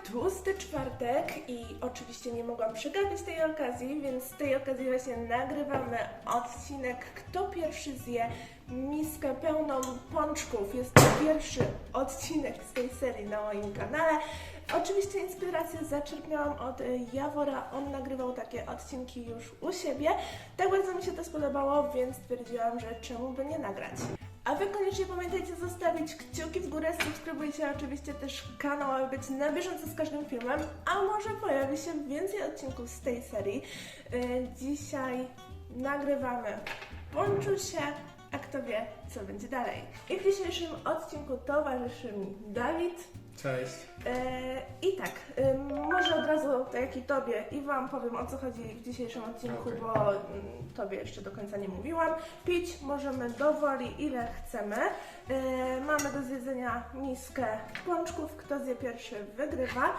tłusty czwartek i oczywiście nie mogłam przegapić tej okazji, więc z tej okazji właśnie nagrywamy odcinek Kto pierwszy zje miskę pełną pączków. Jest to pierwszy odcinek z tej serii na moim kanale. Oczywiście inspirację zaczerpnęłam od Jawora, on nagrywał takie odcinki już u siebie. Tak bardzo mi się to spodobało, więc stwierdziłam, że czemu by nie nagrać. A Wy koniecznie pamiętajcie zostawić kciuki w górę, subskrybujcie oczywiście też kanał, aby być na bieżąco z każdym filmem, a może pojawi się więcej odcinków z tej serii. Yy, Dzisiaj nagrywamy Ponczusie, a kto wie, co będzie dalej. I w dzisiejszym odcinku towarzyszy mi Dawid. Cześć. E, I tak, e, może od razu, tak jak i Tobie i Wam powiem o co chodzi w dzisiejszym odcinku, Okej. bo mm, Tobie jeszcze do końca nie mówiłam. Pić możemy dowoli ile chcemy. E, Mamy do zjedzenia miskę pączków, kto zje pierwszy wygrywa.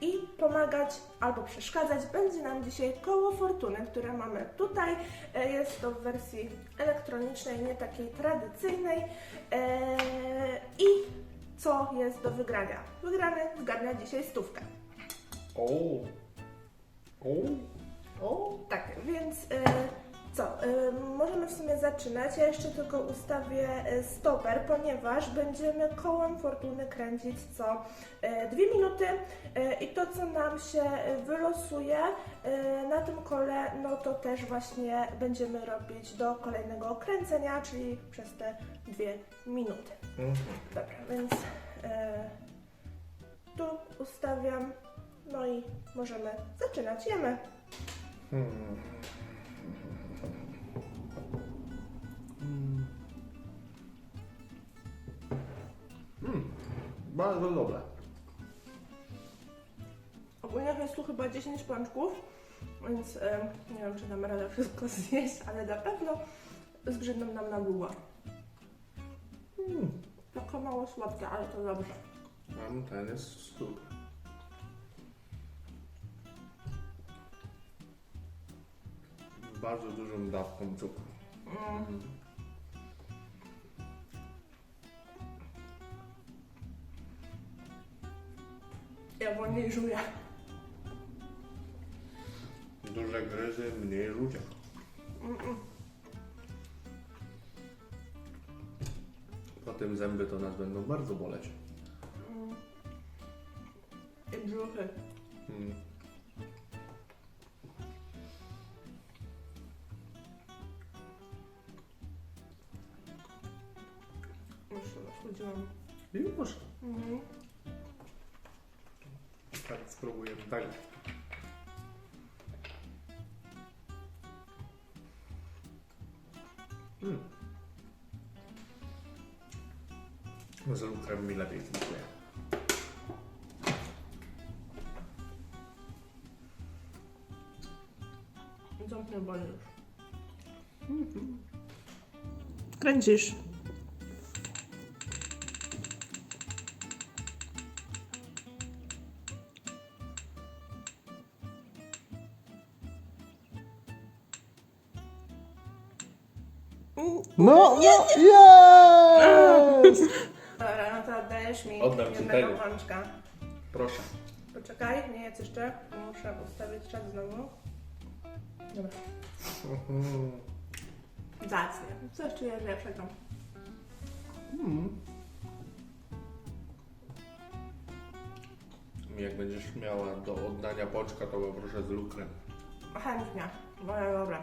I pomagać albo przeszkadzać będzie nam dzisiaj koło fortuny, które mamy tutaj. E, Jest to w wersji elektronicznej, nie takiej tradycyjnej. E, I co jest do wygrania. Wygrany zgarnia dzisiaj stówkę. O. O. w sumie zaczynać. Ja jeszcze tylko ustawię e, stoper, ponieważ będziemy kołem fortuny kręcić co e, dwie minuty e, i to, co nam się e, wylosuje e, na tym kole, no to też właśnie będziemy robić do kolejnego kręcenia, czyli przez te dwie minuty. Mhm. Dobra, więc e, tu ustawiam, no i możemy zaczynać. Jemy. Hmm. Mm. Bardzo dobre. Ogólnie jest tu chyba 10 pączków, więc e, nie wiem, czy damy radę wszystko zjeść, ale na pewno zbrzydną nam na długo. Mm. Tylko mało słodkie, ale to dobrze. Mam ten jest super. Bardzo dużą dawką cukru. Mm. Ja wolniej żuję. Duże gryzy, mniej rzucia. Mm-mm. Potem zęby to nas będą bardzo boleć. Lukrem mi lepiej smakuje. Mnie boli już. Kręcisz. No, nie, jest! No mi Oddam ci jednego tego. pączka. Proszę. Poczekaj, nie jedz jeszcze. Muszę ustawić czas znowu. Dobra. Zacnie. Coś czuję lepszego. Mm. Jak będziesz miała do oddania pączka, to poproszę z lukrem. Chętnie. Moja dobra.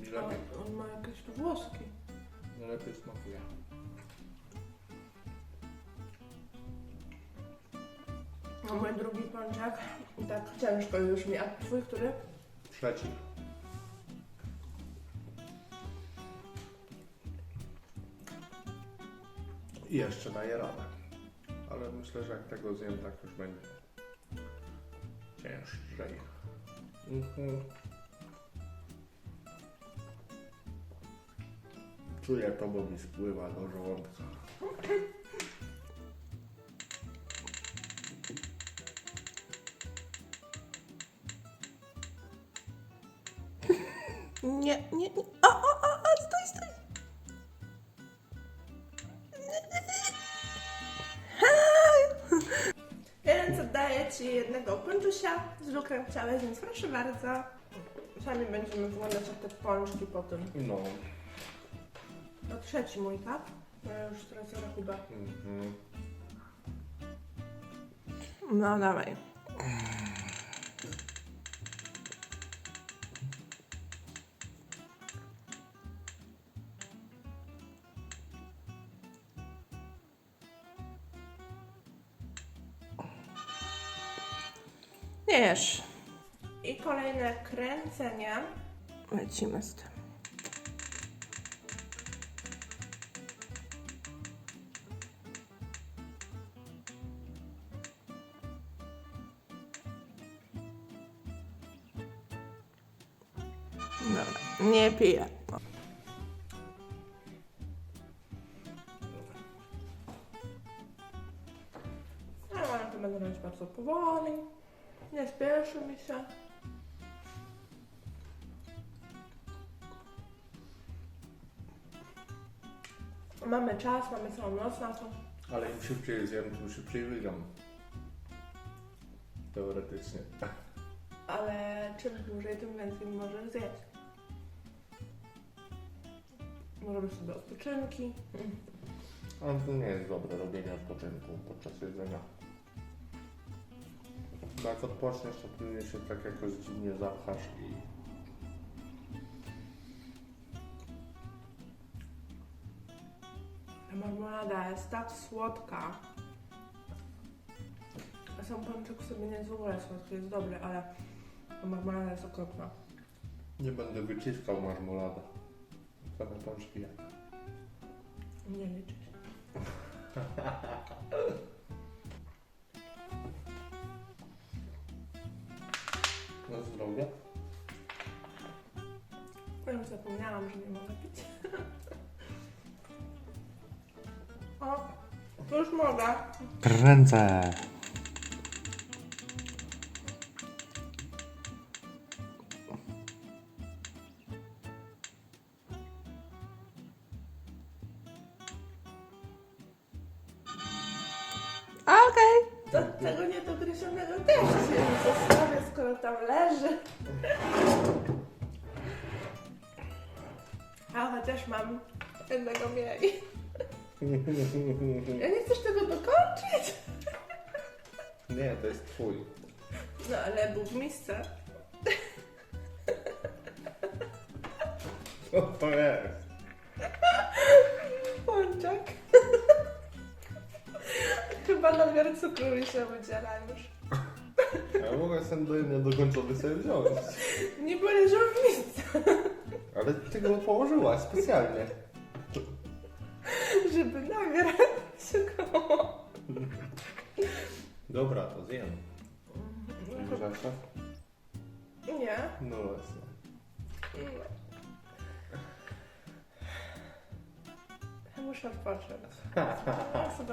Mi lepiej, On, on ma jakieś tu włoski. mi lepiej smakuje. Mój drugi pączek. I tak ciężko już mi. A twój który? Trzeci. I jeszcze daję radę. Ale myślę, że jak tego zjem, tak już będzie ciężej. Mhm. Czuję to, bo mi spływa do żołądka. Chciałeś, więc proszę bardzo. Sami będziemy wyglądać jak te pączki po tym. No. To trzeci mój, tak? No ja już tracę rachubę. Mhm. No dawaj. Lecimy z tym. Dobra, nie piję. No, to będę robić bardzo powoli. Nie spieszy mi się. Mamy czas, mamy całą noc na to. Ale im szybciej zjem, tym szybciej wygram. Teoretycznie. Ale czym dłużej, tym więcej możesz zjeść. Możemy sobie odpoczynki. Ale to nie jest dobre robienie odpoczynku podczas jedzenia. Bo jak odpoczniesz, to później się tak jakoś dziwnie zapchasz. Ta marmolada jest tak słodka. Sam pączek sobie nie jest w ogóle słodki, jest dobry, ale marmolada jest okropna. Nie będę wyciskał marmolada. Same pączki jak. Nie liczy się. Na zdrowie. Ja już zapomniałam, że nie mogę pić. o, już mogę. Kręcę. Pączek. Chyba nadmiar cukru mi się wydziela już. Ja mogę ten do niedokończony sobie wziąć. Nie poleżał w misce, Ale ty go położyłaś specjalnie. żeby nadmiar cukru. Dobra, to zjem. Grzesza? Nie. No właśnie. Ja odpocząć. Ja sobie.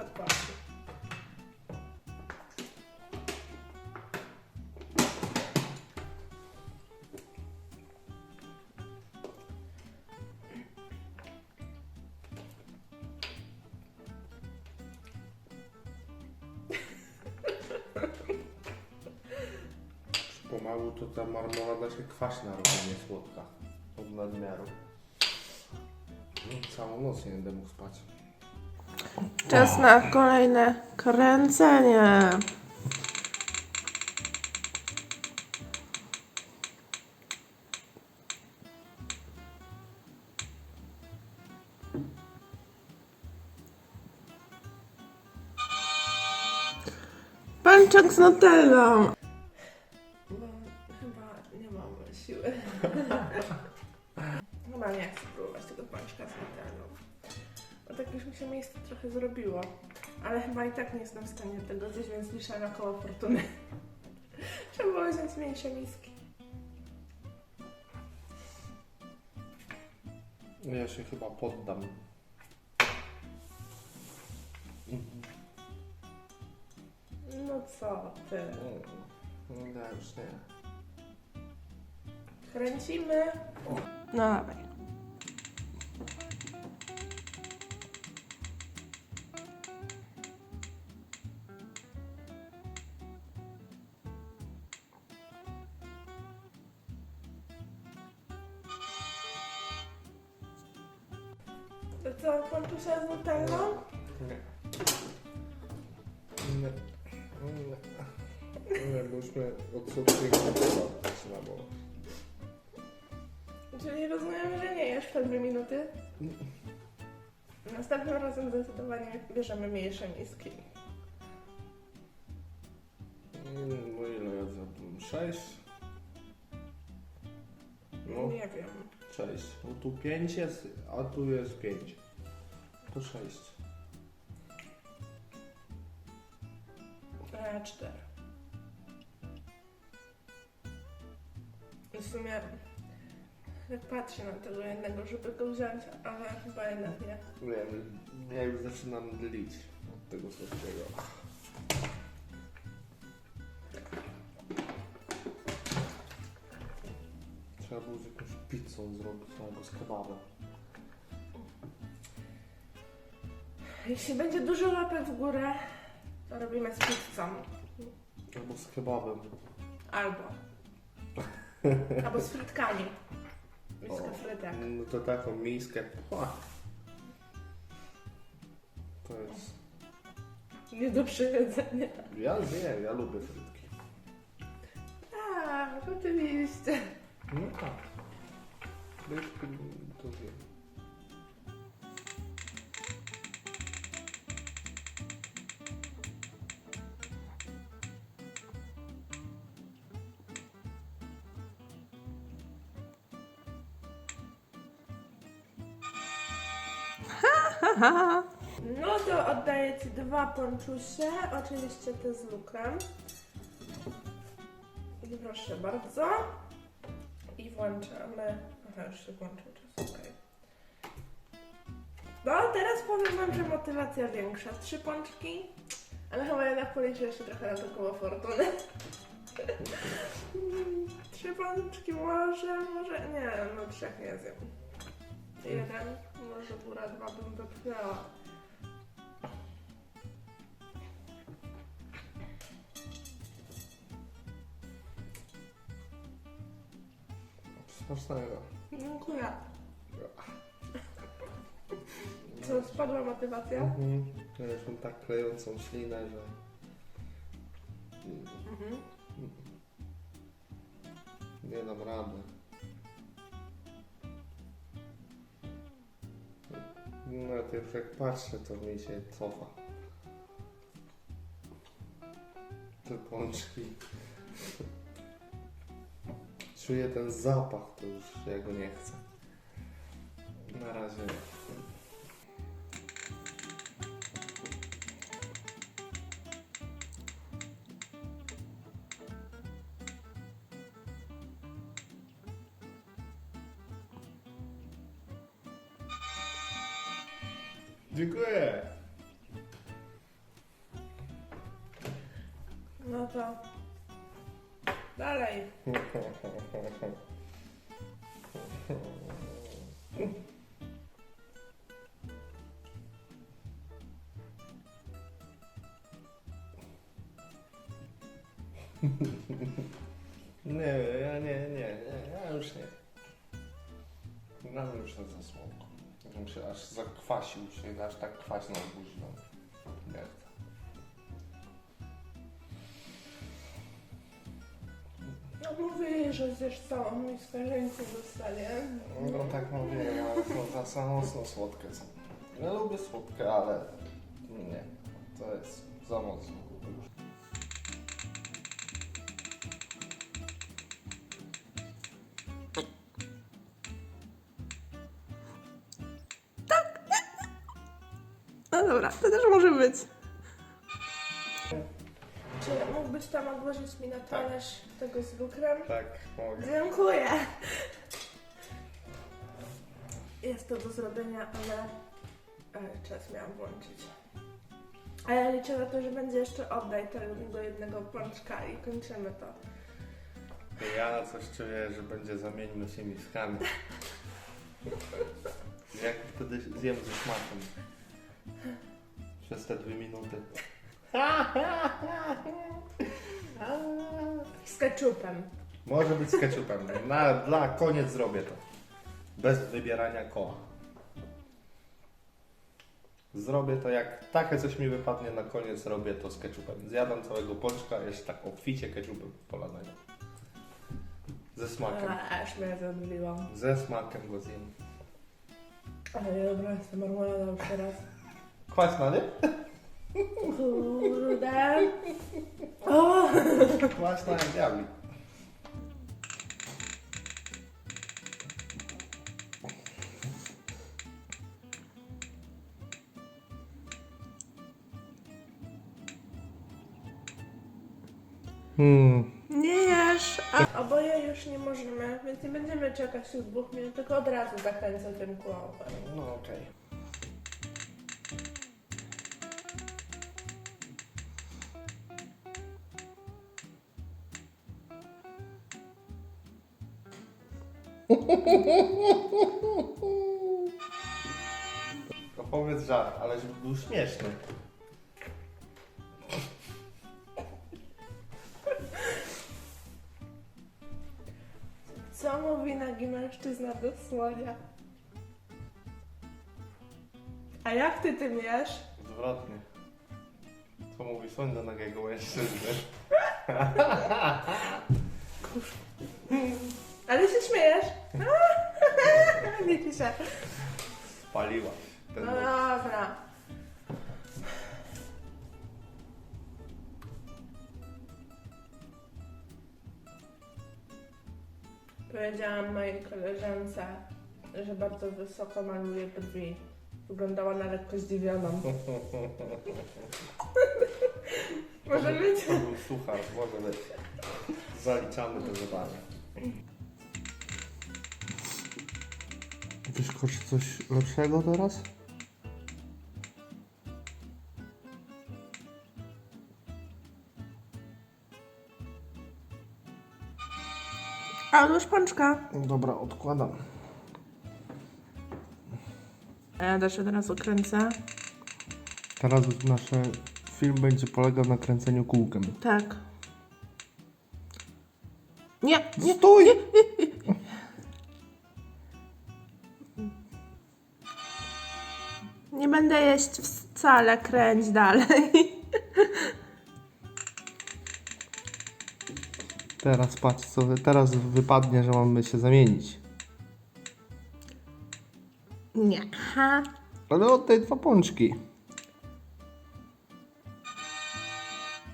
Pomału to ta marmolada się kwaśna robi, nie słodka. Od nadmiaru. Całą noc nie będę mógł spać. Czas na kolejne kręcenie. Pączek z nutellą. Się miejsce trochę zrobiło. Ale chyba i tak nie jestem w stanie tego zjeść, więc liczę na koło fortuny. Trzeba było wziąć mniejsze miski. Ja się chyba poddam. No co ty? No, ja już nie. Kręcimy. No dawaj. Co, ponczusia z nutellą? Nie. Nie. Nie. Nie, bo już mnie od słodkiego zaczynało. Czyli rozumiem, że nie jesz po dwie minuty? Następnym razem zdecydowanie bierzemy mniejsze miski. Mm, No ile ja zjadłem? Sześć? No, Nie wiem. sześć. No tu pięć jest, a tu jest pięć. To sześć. Ja cztery. I w sumie jak patrzę na tego jednego, żeby go wziąć, ale chyba jednak nie. Wiem, ja już zaczynam dlić od tego słodkiego. Trzeba było z jakąś pizzą zrobić albo z kebabem. Jeśli będzie dużo łapek w górę, to robimy z pizzą. Albo z kebabem. Albo. Albo z frytkami. Miska frytek. No to taką miskę. To jest... Nie do przyjedzenia. Ja zjem, ja lubię frytki. Tak, oczywiście. No tak. Frytki to wiem. No to oddaję Ci dwa ponczusie, oczywiście te z lukrem. I proszę bardzo. I włączamy. Aha, już się włączył czas. No, teraz powiem Wam, że motywacja większa. Trzy pączki, ale chyba jednak policzę jeszcze trochę na to koło fortuny. Trzy pączki może, może, nie, no trzech nie zjem. Jeden, może góra dwa bym wypchnęła. Smacznego. Dziękuję. Co, spadła motywacja? Mhm. Ja już mam tak klejącą ślinę, że... Mhm. Nie dam rady. No to już jak patrzę, to mi się cofa. Te pączki. Czuję ten zapach, to już ja go nie chcę. Na razie. Dziękuję. No to dalej. Nie, ja nie, nie, nie, ja już nie. Nawet już za słodko. Się aż zakwasił się, aż tak kwaśną buźną. Chcę. No mówili, że miskę, że nic nie zostanie. No tak mówię, ale to za za mocno słodkie są. Ja lubię słodkie, ale nie. To jest za mocno. Dobra, to też może być. Czy mógłbyś tam odłożyć mi na talerz tego z lukrem? Tak, mogę. Dziękuję. Jest to do zrobienia, ale e, czas miałam włączyć. A ja liczę na to, że będzie jeszcze oddaj tego jednego pączka i kończymy to. Ja coś czuję, że będzie zamieńmy się miskami. Jak wtedy zjem ze smakiem. Przez te dwie minuty. Z ketchupem. Może być z ketchupem. Na, dla koniec zrobię to. Bez wybierania koła. Zrobię to jak takie coś mi wypadnie na koniec, robię to z ketchupem. Zjadam całego pączka, jeszcze tak obficie ketchupem polanego. Ze smakiem. A, aż mnie zadowoliłam. Ze smakiem go zjem. Ale dobra, jestem marmolada już teraz. Kwaśna, nie? Kurde. O! Kwaśna jak diabli. Hmm. Nie jesz. A oboje już nie możemy, więc nie będziemy czekać tych dwóch minut, tylko od razu zakręcę tym kłopem. No okej. To powiedz żart, ale żeby był śmieszny. Co mówi nagi mężczyzna do słonia? A jak ty tym jesz? Odwrotnie. Co mówi słoń do nagiego mężczyzny? Ale się śmiejesz? Nie piszę. Spaliłaś ten No mój. dobra. Powiedziałam mojej koleżance, że bardzo wysoko maluje brwi. Wyglądała na lekko zdziwioną. Może być? To był suchar, może być. Zaliczamy to zadanie. Wyszkoczy coś lepszego teraz? A, już pączka. Dobra, odkładam. Ja też od razu kręcę. Teraz nasz film będzie polegał na kręceniu kółkiem. Tak. Nie, nie. Stój! Nie będę jeść wcale, kręć dalej. Teraz patrz, co teraz wypadnie, że mamy się zamienić. Nie. Ha. Ale oddaj dwa pączki.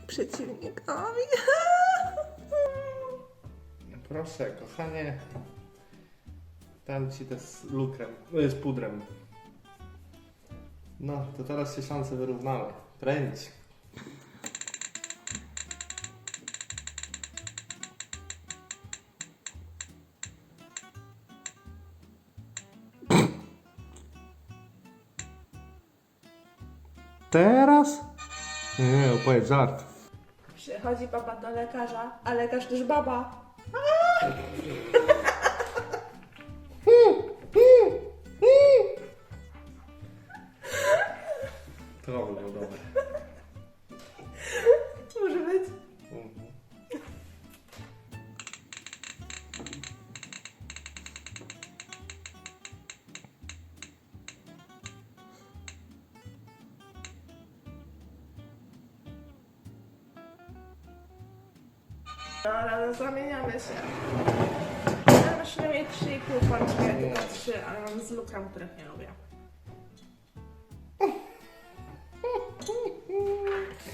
Przeciwnikowi. Proszę, kochanie. Dam ci te z lukrem, z pudrem. No, to teraz się szanse wyrównały. Kręć. Teraz? Nie, opowiedz żart. Przychodzi baba do lekarza, a lekarz też baba. 3, ale mam z lukrem, których nie lubię.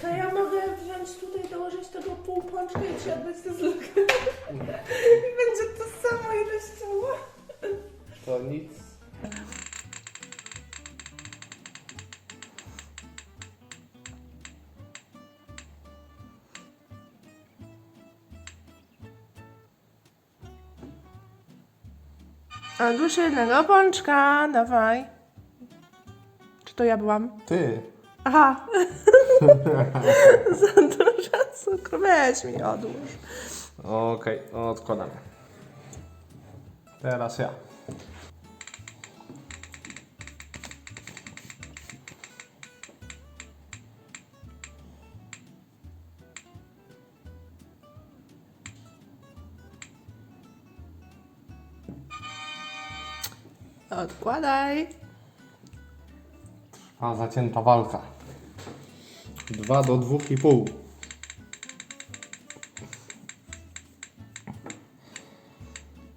To ja mogę wziąć tutaj, dołożyć tego pół pączka i ci oddać to z lukrem. I będzie to samo ilościowo. To nic. A duszę jednego pączka, dawaj. Czy to ja byłam? Ty. Aha. Za dużo cukru. Weź mi odłóż. Okej, odkładamy. Teraz ja. Odkładaj. Aha, zacięta walka. 2 do 2,5.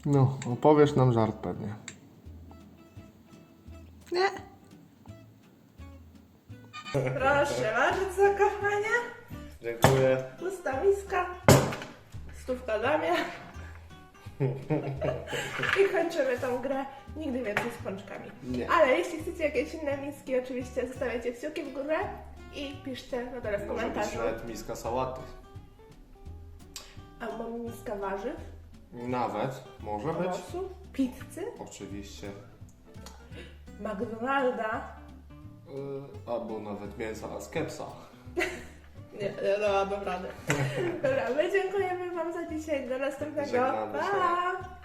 No, opowiesz nam żart pewnie. Nie. Proszę bardzo, kochanie. Dziękuję. Pusta miska. Stówka dla mnie. I kończymy tą grę. Nigdy więcej z pączkami. Nie. Ale jeśli chcecie jakieś inne miski, oczywiście zostawiajcie kciuki w górę i piszcie na dole w Może być komentarzu. nawet miska sałaty. Albo miska warzyw, Nawet. Może być. owoców, pizzy, Oczywiście. McDonalda. Yy, albo nawet mięsa z kepsa. Nie, nie dałabym rady. Dobra, my dziękujemy Wam za dzisiaj. Do następnego. Żegnamy się. Pa!